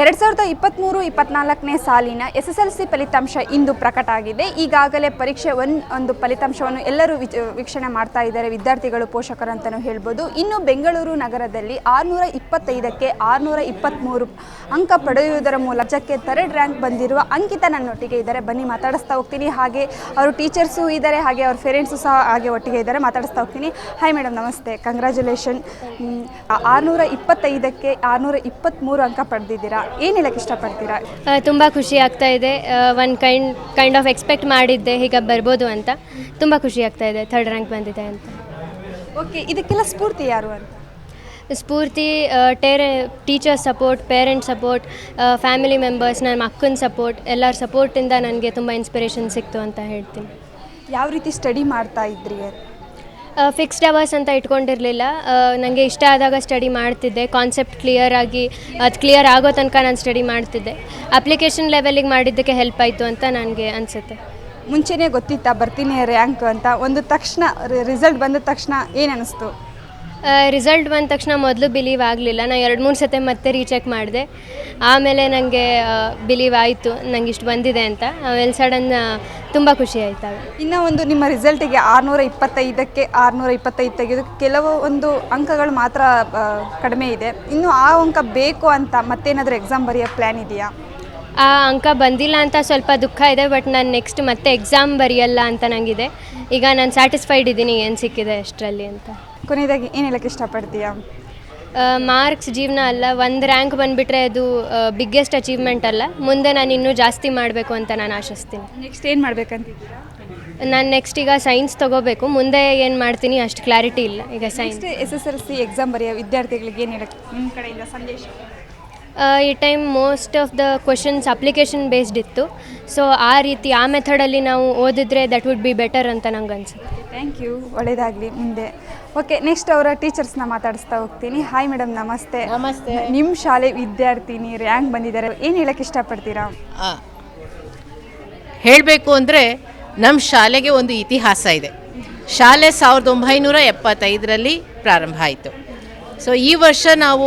ಎರಡು ಸಾವಿರದ ಇಪ್ಪತ್ತ್ಮೂರು ಇಪ್ಪತ್ನಾಲ್ಕನೇ ಸಾಲಿನ ಎಸ್ ಎಸ್ ಎಲ್ ಸಿ ಫಲಿತಾಂಶ ಇಂದು ಪ್ರಕಟ ಆಗಿದೆ. ಈಗಾಗಲೇ ಪರೀಕ್ಷೆ ಒನ್ ಒಂದು ಫಲಿತಾಂಶವನ್ನು ಎಲ್ಲರೂ ವೀಕ್ಷಣೆ ಮಾಡ್ತಾ ಇದ್ದಾರೆ. ವಿದ್ಯಾರ್ಥಿಗಳು ಪೋಷಕರು ಅಂತಲೂ ಹೇಳ್ಬೋದು. ಇನ್ನು ಬೆಂಗಳೂರು ನಗರದಲ್ಲಿ ಆರುನೂರ ಇಪ್ಪತ್ತೈದಕ್ಕೆ ಆರುನೂರ ಇಪ್ಪತ್ತ್ಮೂರು ಅಂಕ ಪಡೆಯುವುದರ ಮೂಲಕ ಜಕ್ಕೆ ಥರ್ಡ್ ರ್ಯಾಂಕ್ ಬಂದಿರುವ ಅಂಕಿತ ನನ್ನೊಟ್ಟಿಗೆ ಇದ್ದಾರೆ. ಬನ್ನಿ, ಮಾತಾಡಿಸ್ತಾ ಹೋಗ್ತೀನಿ. ಹಾಗೆ ಅವರು ಟೀಚರ್ಸು ಇದ್ದಾರೆ. ಹಾಗೆ ಅವ್ರ ಪೇರೆಂಟ್ಸು ಸಹ ಹಾಗೆ ಒಟ್ಟಿಗೆ ಇದ್ದಾರೆ. ಮಾತಾಡಿಸ್ತಾ ಹೋಗ್ತೀನಿ. ಹಾಯ್ ಮೇಡಮ್ ನಮಸ್ತೆ. ಕಂಗ್ರ್ಯಾಚುಲೇಷನ್ ಆರುನೂರ ಇಪ್ಪತ್ತೈದಕ್ಕೆ ಆರುನೂರ ಇಪ್ಪತ್ತ್ಮೂರು ಅಂಕ ಪಡೆದಿದ್ದೀರಾ? ಏನು ಹೇಳಕ್ಕೆ ಇಷ್ಟಪಡ್ತೀರಾ? ತುಂಬ ಖುಷಿ ಆಗ್ತಾ ಇದೆ. One kind kind of expect ಮಾಡಿದ್ದೆ ಹೀಗೆ ಬರ್ಬೋದು ಅಂತ. ತುಂಬ ಖುಷಿ ಆಗ್ತಾ ಇದೆ ಥರ್ಡ್ ರ್ಯಾಂಕ್ ಬಂದಿದೆ ಅಂತ. ಓಕೆ ಇದಕ್ಕೆಲ್ಲ ಸ್ಫೂರ್ತಿ ಯಾರು ಅಂತ? ಸ್ಫೂರ್ತಿ ಟೇರೆ teacher support parent support family members ನನ್ನ ಅಕ್ಕನ ಸಪೋರ್ಟ್ ಎಲ್ಲರ ಸಪೋರ್ಟಿಂದ ನನಗೆ ತುಂಬ ಇನ್ಸ್ಪಿರೇಷನ್ ಸಿಕ್ತು ಅಂತ ಹೇಳ್ತೀನಿ. ಯಾವ ರೀತಿ ಸ್ಟಡಿ ಮಾಡ್ತಾ ಇದ್ರಿ ಫಿಕ್ಸ್ಡ್ ಅವರ್ಸ್ ಅಂತ ಇಟ್ಕೊಂಡಿರಲಿಲ್ಲ. ನನಗೆ ಇಷ್ಟ ಆದಾಗ ಸ್ಟಡಿ ಮಾಡ್ತಿದ್ದೆ. ಕಾನ್ಸೆಪ್ಟ್ ಕ್ಲಿಯರ್ ಆಗಿ, ಅದು ಕ್ಲಿಯರ್ ಆಗೋ ತನಕ ನಾನು ಸ್ಟಡಿ ಮಾಡ್ತಿದ್ದೆ. ಅಪ್ಲಿಕೇಶನ್ ಲೆವೆಲಿಗೆ ಮಾಡಿದ್ದಕ್ಕೆ ಹೆಲ್ಪ್ ಆಯಿತು ಅಂತ ನನಗೆ ಅನಿಸುತ್ತೆ. ಮುಂಚೆನೇ ಗೊತ್ತಿತ್ತಾ ಬರ್ತೀನಿ ರ್ಯಾಂಕ್ ಅಂತ? ಒಂದು ತಕ್ಷಣ ರಿಸಲ್ಟ್ ಬಂದ ತಕ್ಷಣ ಏನು ಅನಿಸ್ತು? ರಿಸಲ್ಟ್ ಬಂದ ತಕ್ಷಣ ಮೊದಲು ಬಿಲೀವ್ ಆಗಲಿಲ್ಲ. ನಾನು ಎರಡು ಮೂರು ಸತಿ ಮತ್ತೆ ರೀಚೆಕ್ ಮಾಡಿದೆ. ಆಮೇಲೆ ನನಗೆ ಬಿಲೀವ್ ಆಯಿತು. ನಂಗೆ ಇಷ್ಟು ಬಂದಿದೆ ಅಂತ. ಆಮೇಲೆ ಸಡನ್ ತುಂಬ ಖುಷಿ ಆಯ್ತು ಇನ್ನೂ ಇನ್ನು ಒಂದು ನಿಮ್ಮ ರಿಸಲ್ಟಿಗೆ ಆರುನೂರ ಇಪ್ಪತ್ತೈದಕ್ಕೆ ಆರುನೂರ ಇಪ್ಪತ್ತೈದು ತೆಗೆದು ಕೆಲವು ಒಂದು ಅಂಕಗಳು ಮಾತ್ರ ಕಡಿಮೆ ಇದೆ. ಇನ್ನು ಆ ಅಂಕ ಬೇಕು ಅಂತ ಮತ್ತೇನಾದರೂ ಎಕ್ಸಾಮ್ ಬರೆಯೋ ಪ್ಲ್ಯಾನ್ ಇದೆಯಾ? ಆ ಅಂಕ ಬಂದಿಲ್ಲ ಅಂತ ಸ್ವಲ್ಪ ದುಃಖ ಇದೆ ಬಟ್ ನಾನು ನೆಕ್ಸ್ಟ್ ಮತ್ತೆ ಎಕ್ಸಾಮ್ ಬರೆಯಲ್ಲ ಅಂತ ನನಗಿದೆ ಈಗ ನಾನು ಸ್ಯಾಟಿಸ್ಫೈಡ್ ಇದ್ದೀನಿ ಏನು ಸಿಕ್ಕಿದೆ ಅಷ್ಟರಲ್ಲಿ ಅಂತ. ಕೊನೆಯದಾಗಿ ಏನು ಹೇಳಕ್ಕೆ ಇಷ್ಟಪಡ್ತೀಯಾ? ಮಾರ್ಕ್ಸ್ ಜೀವನ ಅಲ್ಲ ಒಂದು ರ್ಯಾಂಕ್ ಬಂದುಬಿಟ್ರೆ ಅದು ಬಿಗ್ಗೆಸ್ಟ್ ಅಚೀವ್ಮೆಂಟ್ ಅಲ್ಲ. ಮುಂದೆ ನಾನು ಇನ್ನೂ ಜಾಸ್ತಿ ಮಾಡಬೇಕು ಅಂತ ನಾನು ಆಶಿಸ್ತೀನಿ. ನೆಕ್ಸ್ಟ್ ಏನು ಮಾಡ್ಬೇಕಂತಿದ್ದೀರಾ? ನಾನು ನೆಕ್ಸ್ಟ್ ಈಗ ಸೈನ್ಸ್ ತೊಗೋಬೇಕು. ಮುಂದೆ ಏನು ಮಾಡ್ತೀನಿ ಅಷ್ಟು ಕ್ಲಾರಿಟಿ ಇಲ್ಲ. ಈಗ science S S L C exam ಬರೆಯೋ ವಿದ್ಯಾರ್ಥಿಗಳಿಗೆ ಏನು ಹೇಳಕ್ಕೆ ನಿಮ್ಮ ಕಡೆಯಿಂದ ಸಂದೇಶ? ಈ time most of the questions application based ಇತ್ತು. ಸೊ ಆ ರೀತಿ ಆ ಮೆಥಡಲ್ಲಿ ನಾವು ಓದಿದ್ರೆ ದಟ್ ವುಡ್ ಬಿ ಬೆಟರ್ ಅಂತ ನಂಗೆ ಅನ್ಸುತ್ತೆ ಥ್ಯಾಂಕ್ ಯು ಒಳ್ಳೇದಾಗಲಿ. ಮುಂದೆ ಓಕೆ ನೆಕ್ಸ್ಟ್ ಅವರ ಟೀಚರ್ಸ್ನ ಮಾತಾಡಿಸ್ತಾ ಹೋಗ್ತೀನಿ. ಹಾಯ್ ಮೇಡಮ್ ನಮಸ್ತೆ. ನಮಸ್ತೆ. ನಿಮ್ಮ ಶಾಲೆ ವಿದ್ಯಾರ್ಥಿನಿ ರ್ಯಾಂಕ್ ಬಂದಿದ್ದಾರೆ? ಏನು ಹೇಳಕ್ಕೆ ಇಷ್ಟಪಡ್ತೀರಾ? ಹೇಳಬೇಕು ಅಂದರೆ ನಮ್ಮ ಶಾಲೆಗೆ ಒಂದು ಇತಿಹಾಸ ಇದೆ. ಶಾಲೆ ಸಾವಿರದ ಒಂಬೈನೂರ ಎಪ್ಪತ್ತೈದರಲ್ಲಿ ಪ್ರಾರಂಭ ಆಯಿತು. ಸೊ ಈ ವರ್ಷ ನಾವು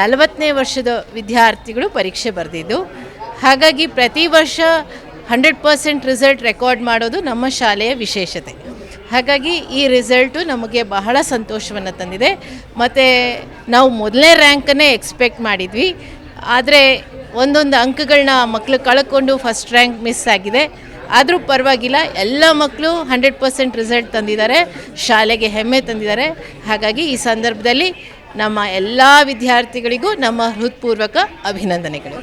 ನಲವತ್ತನೇ ವರ್ಷದ ವಿದ್ಯಾರ್ಥಿಗಳು ಪರೀಕ್ಷೆ ಬರೆದಿದ್ದು. ಹಾಗಾಗಿ ಪ್ರತಿ ವರ್ಷ ಹಂಡ್ರೆಡ್ ಪರ್ಸೆಂಟ್ ರಿಸಲ್ಟ್ ರೆಕಾರ್ಡ್ ಮಾಡೋದು ನಮ್ಮ ಶಾಲೆಯ ವಿಶೇಷತೆ. ಹಾಗಾಗಿ ಈ ರಿಸಲ್ಟು ನಮಗೆ ಬಹಳ ಸಂತೋಷವನ್ನು ತಂದಿದೆ. ಮತ್ತು ನಾವು ಮೊದಲನೇ ರ್ಯಾಂಕನ್ನೇ ಎಕ್ಸ್ಪೆಕ್ಟ್ ಮಾಡಿದ್ವಿ. ಆದರೆ ಒಂದೊಂದು ಅಂಕಗಳನ್ನ ಮಕ್ಕಳು ಕಳ್ಕೊಂಡು ಫಸ್ಟ್ ರ್ಯಾಂಕ್ ಮಿಸ್ ಆಗಿದೆ. ಆದರೂ ಪರವಾಗಿಲ್ಲ ಎಲ್ಲ ಮಕ್ಕಳು ಹಂಡ್ರೆಡ್ ಪರ್ಸೆಂಟ್ ರಿಸಲ್ಟ್ ತಂದಿದ್ದಾರೆ. ಶಾಲೆಗೆ ಹೆಮ್ಮೆ ತಂದಿದ್ದಾರೆ. ಹಾಗಾಗಿ ಈ ಸಂದರ್ಭದಲ್ಲಿ ನಮ್ಮ ಎಲ್ಲ ವಿದ್ಯಾರ್ಥಿಗಳಿಗೂ ನಮ್ಮ ಹೃತ್ಪೂರ್ವಕ ಅಭಿನಂದನೆಗಳು.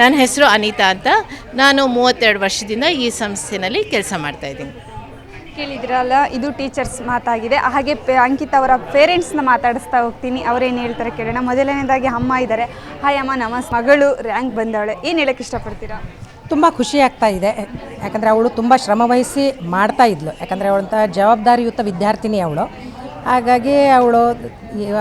ನನ್ನ ಹೆಸರು ಅನಿತಾ ಅಂತ. ನಾನು ಮೂವತ್ತೆರಡು ವರ್ಷದಿಂದ ಈ ಸಂಸ್ಥೆಯಲ್ಲಿ ಕೆಲಸ ಮಾಡ್ತಾ ಇದ್ದೀನಿ. ಕೇಳಿದ್ರಲ್ಲ, ಇದು ಟೀಚರ್ಸ್ ಮಾತಾಗಿದೆ. ಹಾಗೆ ಪೆ- ಅಂಕಿತ್ ಅವರ ಪೇರೆಂಟ್ಸ್ನ ಮಾತಾಡಿಸ್ತಾ ಹೋಗ್ತೀನಿ. ಅವರೇನು ಹೇಳ್ತಾರೆ ಕೇಳೋಣ. ಮೊದಲನೇದಾಗಿ ಅಮ್ಮ ಇದ್ದಾರೆ. ಹಾಯ್ ಅಮ್ಮ, ನಮಸ್. ಮಗಳು ರ್ಯಾಂಕ್ ಬಂದವಳೆ. ಏನು ಹೇಳಕ್ಕೆ ಇಷ್ಟಪಡ್ತೀರಾ? ತುಂಬ ಖುಷಿ ಆಗ್ತಾ ಇದೆ. ಯಾಕಂದರೆ ಅವಳು ತುಂಬ ಶ್ರಮವಹಿಸಿ ಮಾಡ್ತಾ ಇದ್ಲು. ಯಾಕಂದರೆ ಅವಳಂಥ ಜವಾಬ್ದಾರಿಯುತ ವಿದ್ಯಾರ್ಥಿನಿ ಅವಳು. ಹಾಗಾಗಿ ಅವಳು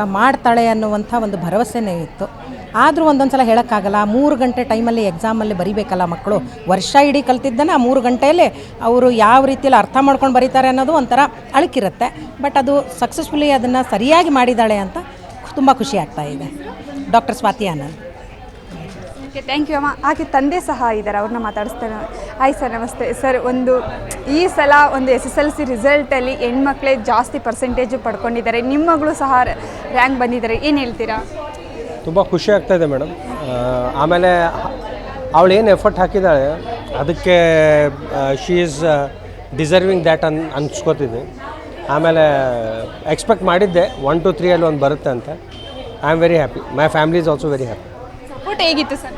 ಮಾಡ್ತಾಳೆ ಅನ್ನುವಂಥ ಒಂದು ಭರವಸೆನೇ ಇತ್ತು. ಆದರೂ ಒಂದೊಂದು ಸಲ ಹೇಳೋಕ್ಕಾಗಲ್ಲ, ಮೂರು ಗಂಟೆ ಟೈಮಲ್ಲಿ ಎಕ್ಸಾಮಲ್ಲಿ ಬರಿಬೇಕಲ್ಲ ಮಕ್ಕಳು. ವರ್ಷ ಇಡೀ ಕಲ್ತಿದ್ದನ್ನು ಮೂರು ಗಂಟೆಯಲ್ಲಿ ಅವರು ಯಾವ ರೀತಿಯಲ್ಲಿ ಅರ್ಥ ಮಾಡ್ಕೊಂಡು ಬರೀತಾರೆ ಅನ್ನೋದು ಒಂಥರ ಅಳಕಿರುತ್ತೆ. ಬಟ್ ಅದು ಸಕ್ಸಸ್ಫುಲಿ ಅದನ್ನು ಸರಿಯಾಗಿ ಮಾಡಿದ್ದಾಳೆ ಅಂತ ತುಂಬ ಖುಷಿ ಆಗ್ತಾ ಇದೆ. Doctor Swati Anand. Thank you ಅಮ್ಮ. ಆಕೆ ತಂದೆ ಸಹ ಇದ್ದಾರೆ, ಅವ್ರನ್ನ ಮಾತಾಡಿಸ್ತಾನೆ. ಹಾಯ್ ಸರ್ ನಮಸ್ತೆ. ಸರ್ ಒಂದು ಈ ಸಲ ಒಂದು ಎಸ್ ಎಸ್ ಎಲ್ ಸಿ ರಿಸಲ್ಟಲ್ಲಿ ಹೆಣ್ಮಕ್ಳೇ ಜಾಸ್ತಿ ಪರ್ಸೆಂಟೇಜು ಪಡ್ಕೊಂಡಿದ್ದಾರೆ. ನಿಮ್ಮ ಮಗಳು ಸಹ ರ್ಯಾಂಕ್ ಬಂದಿದ್ದಾರೆ. ಏನು ಹೇಳ್ತೀರಾ? ತುಂಬ ಖುಷಿ ಆಗ್ತಾ ಇದೆ ಮೇಡಮ್. ಆಮೇಲೆ ಅವಳು ಏನು ಎಫರ್ಟ್ ಹಾಕಿದ್ದಾಳೆ ಅದಕ್ಕೆ ಶಿ ಈಸ್ ಡಿಸರ್ವಿಂಗ್ ದ್ಯಾಟ್ ಅನ್ ಅನ್ಸ್ಕೋತಿದ್ದೆ ಆಮೇಲೆ ಎಕ್ಸ್ಪೆಕ್ಟ್ ಮಾಡಿದ್ದೆ ಒನ್ ಟು ತ್ರೀಯಲ್ಲಿ ಒಂದು ಬರುತ್ತೆ ಅಂತ. I am very happy my family is also very happy support ಹೇಗಿತ್ತು ಸರ್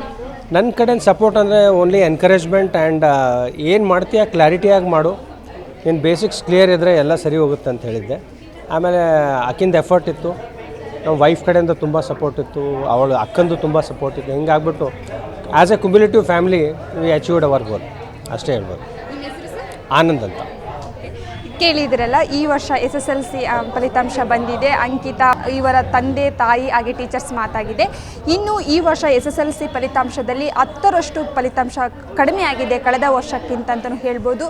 ನನ್ನ ಕಡೆಯಿಂದ ಸಪೋರ್ಟ್ ಅಂದರೆ ಓನ್ಲಿ ಎನ್ಕರೇಜ್ಮೆಂಟ್ ಆ್ಯಂಡ್ ಏನು ಮಾಡ್ತೀಯ ಕ್ಲಾರಿಟಿಯಾಗಿ ಮಾಡು. ಏನು ಬೇಸಿಕ್ಸ್ ಕ್ಲಿಯರ್ ಇದ್ದರೆ ಎಲ್ಲ ಸರಿ ಹೋಗುತ್ತೆ ಅಂತ ಹೇಳಿದ್ದೆ. ಆಮೇಲೆ ಅಕ್ಕಿಂದ ಎಫರ್ಟ್ ಇತ್ತು. ನಮ್ಮ ವೈಫ್ ಕಡೆಯಿಂದ ತುಂಬ ಸಪೋರ್ಟ್ ಇತ್ತು ಅವಳ ಅಕ್ಕಂದು ತುಂಬ ಸಪೋರ್ಟ್ ಇತ್ತು. ಹಿಂಗಾಗ್ಬಿಟ್ಟು as a cumulative family we achieved our goal ಅಷ್ಟೇ ಹೇಳ್ಬೋದು. ಆನಂದ್ ಅಂತ. ಕೇಳಿದ್ರಲ್ಲ, ಈ ವರ್ಷ ಎಸ್ ಎಸ್ ಎಲ್ ಸಿ ಫಲಿತಾಂಶ ಬಂದಿದೆ. ಅಂಕಿತಾ ಇವರ ತಂದೆ, ತಾಯಿ ಹಾಗೆ ಟೀಚರ್ಸ್ ಮಾತಾಗಿದೆ. ಇನ್ನು ಈ ವರ್ಷ ಎಸ್ ಎಸ್ ಎಲ್ ಸಿ ಫಲಿತಾಂಶದಲ್ಲಿ ಹತ್ತರಷ್ಟು ಫಲಿತಾಂಶ ಕಡಿಮೆ ಆಗಿದೆ ಕಳೆದ ವರ್ಷಕ್ಕಿಂತ ಅಂತಲೂ ಹೇಳ್ಬೋದು.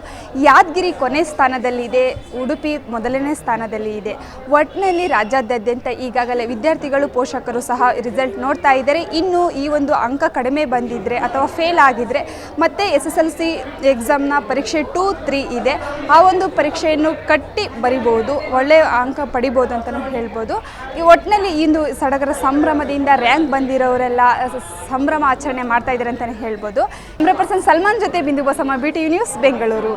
ಯಾದಗಿರಿ ಕೊನೆ ಸ್ಥಾನದಲ್ಲಿದೆ, ಉಡುಪಿ ಮೊದಲನೇ ಸ್ಥಾನದಲ್ಲಿ ಇದೆ. ಒಟ್ಟಿನಲ್ಲಿ ರಾಜ್ಯಾದ್ಯಂತ ಈಗಾಗಲೇ ವಿದ್ಯಾರ್ಥಿಗಳು, ಪೋಷಕರು ಸಹ ರಿಸಲ್ಟ್ ನೋಡ್ತಾ ಇದ್ದಾರೆ. ಇನ್ನು ಈ ಒಂದು ಅಂಕ ಕಡಿಮೆ ಬಂದಿದ್ದರೆ ಅಥವಾ ಫೇಲ್ ಆಗಿದ್ದರೆ ಮತ್ತೆ ಎಸ್ ಎಸ್ ಎಲ್ ಸಿ ಎಕ್ಸಾಮ್ನ ಪರೀಕ್ಷೆ ಟೂ, ತ್ರೀ ಇದೆ. ಆ ಒಂದು ಪರೀಕ್ಷೆಯನ್ನು ಕಟ್ಟಿ ಬರಿಬೋದು, ಒಳ್ಳೆಯ ಅಂಕ ಪಡಿಬೋದು ಅಂತಲೂ ಹೇಳ್ಬೋದು. ಈ ಒಟ್ಟಿನಲ್ಲಿ ಇಂದು ಸಡಗರ ಸಂಭ್ರಮದಿಂದ ರ್ಯಾಂಕ್ ಬಂದಿರೋರೆಲ್ಲ ಸಂಭ್ರಮ ಆಚರಣೆ ಮಾಡ್ತಾ ಇದ್ದಾರೆ ಅಂತಲೇ ಹೇಳ್ಬೋದು. ಕ್ಯಾಮ್ರಾ ಪರ್ಸನ್ ಸಲ್ಮಾನ್ ಜೊತೆ Bindu Basamma B T news Bengaluru.